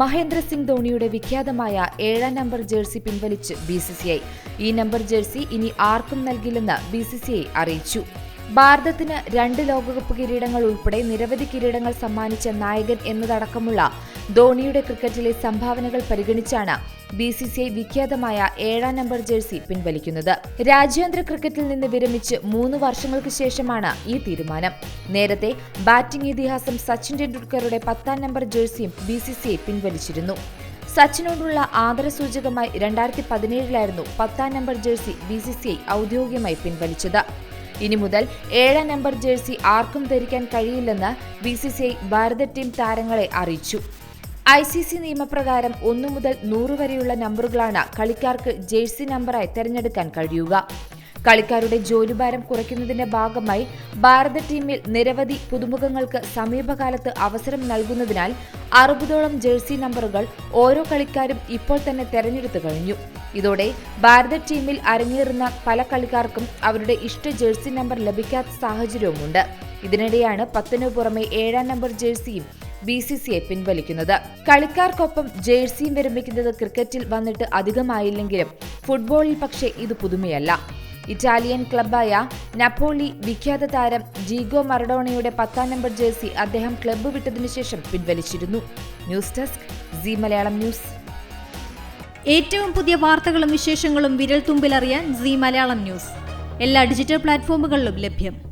മഹേന്ദ്ര സിംഗ് ധോണിയുടെ വിഖ്യാതമായ ഏഴാം നമ്പർ ജേഴ്സി പിൻവലിച്ച് ബി സി സി ഐ. ഈ നമ്പർ ജേഴ്സി ഇനി ആർക്കും നൽകില്ലെന്ന് ബി സി സി ഐ അറിയിച്ചു. ഭാരതത്തിന് രണ്ട് ലോകകപ്പ് കിരീടങ്ങൾ ഉൾപ്പെടെ നിരവധി കിരീടങ്ങൾ സമ്മാനിച്ച നായകൻ എന്നതടക്കമുള്ള ധോണിയുടെ ക്രിക്കറ്റിലെ സംഭാവനകൾ പരിഗണിച്ചാണ് ബി സി സി ഐ വിഖ്യാതമായ ഏഴാം നമ്പർ ജേഴ്സി പിൻവലിക്കുന്നത്. രാജ്യാന്തര ക്രിക്കറ്റിൽ നിന്ന് വിരമിച്ച് മൂന്ന് വർഷങ്ങൾക്ക് ശേഷമാണ് ഈ തീരുമാനം. നേരത്തെ ബാറ്റിംഗ് ഇതിഹാസം സച്ചിൻ ടെണ്ടുൽക്കറുടെ പത്താം നമ്പർ ജേഴ്സിയും ബി സി സി ഐ പിൻവലിച്ചിരുന്നു. സച്ചിനോടുള്ള ആദരസൂചകമായി രണ്ടായിരത്തി പതിനേഴിലായിരുന്നു പത്താം number jersey B C C I ഔദ്യോഗികമായി പിൻവലിച്ചത്. ഇനി മുതൽ ഏഴാം നമ്പർ ജേഴ്സി ആർക്കും ധരിക്കാൻ കഴിയില്ലെന്ന് B C C I Bharat team താരങ്ങളെ അറിയിച്ചു. ഐ സി സി നിയമപ്രകാരം ഒന്നു മുതൽ നൂറ് വരെയുള്ള നമ്പറുകളാണ് കളിക്കാർക്ക് ജേഴ്സി നമ്പറായി തെരഞ്ഞെടുക്കാൻ കഴിയുക. കളിക്കാരുടെ ജോലിഭാരം കുറയ്ക്കുന്നതിന്റെ ഭാഗമായി ഭാരത ടീമിൽ നിരവധി പുതുമുഖങ്ങൾക്ക് സമീപകാലത്ത് അവസരം നൽകുന്നതിനാൽ അറുപതോളം ജേഴ്സി നമ്പറുകൾ ഓരോ കളിക്കാരും ഇപ്പോൾ തന്നെ തെരഞ്ഞെടുത്തു കഴിഞ്ഞു. ഇതോടെ ഭാരത ടീമിൽ അരങ്ങേറുന്ന പല കളിക്കാർക്കും അവരുടെ ഇഷ്ട ജേഴ്സി നമ്പർ ലഭിക്കാത്ത സാഹചര്യവുമുണ്ട്. ഇതിനിടെയാണ് പത്തിനു പുറമെ ഏഴാം നമ്പർ ജേഴ്സിയും ബി സി സി ഐ പിൻവലിക്കുന്നത്. കളിക്കാർക്കൊപ്പം ജേഴ്സിയും വിരമിക്കുന്നത് ക്രിക്കറ്റിൽ വന്നിട്ട് അധികമായില്ലെങ്കിലും ഫുട്ബോളിൽ പക്ഷേ ഇത് പുതുമയല്ല. ഇറ്റാലിയൻ ക്ലബായ നപ്പോളി വിഖ്യാത താരം ജീഗോ മറഡോണയുടെ പത്താം നമ്പർ ജേഴ്സി അദ്ദേഹം ക്ലബ്ബ് വിട്ടതിനു ശേഷം പിൻവലിച്ചിരുന്നു. News desk Zee Malayalam news. ഏറ്റവും പുതിയ വാർത്തകളും വിശേഷങ്ങളും വിരൽ തുമ്പിലറിയാൻ സി മലയാളം ന്യൂസ്. എല്ലാ ഡിജിറ്റൽ പ്ലാറ്റ്ഫോമുകളിലും ലഭ്യം.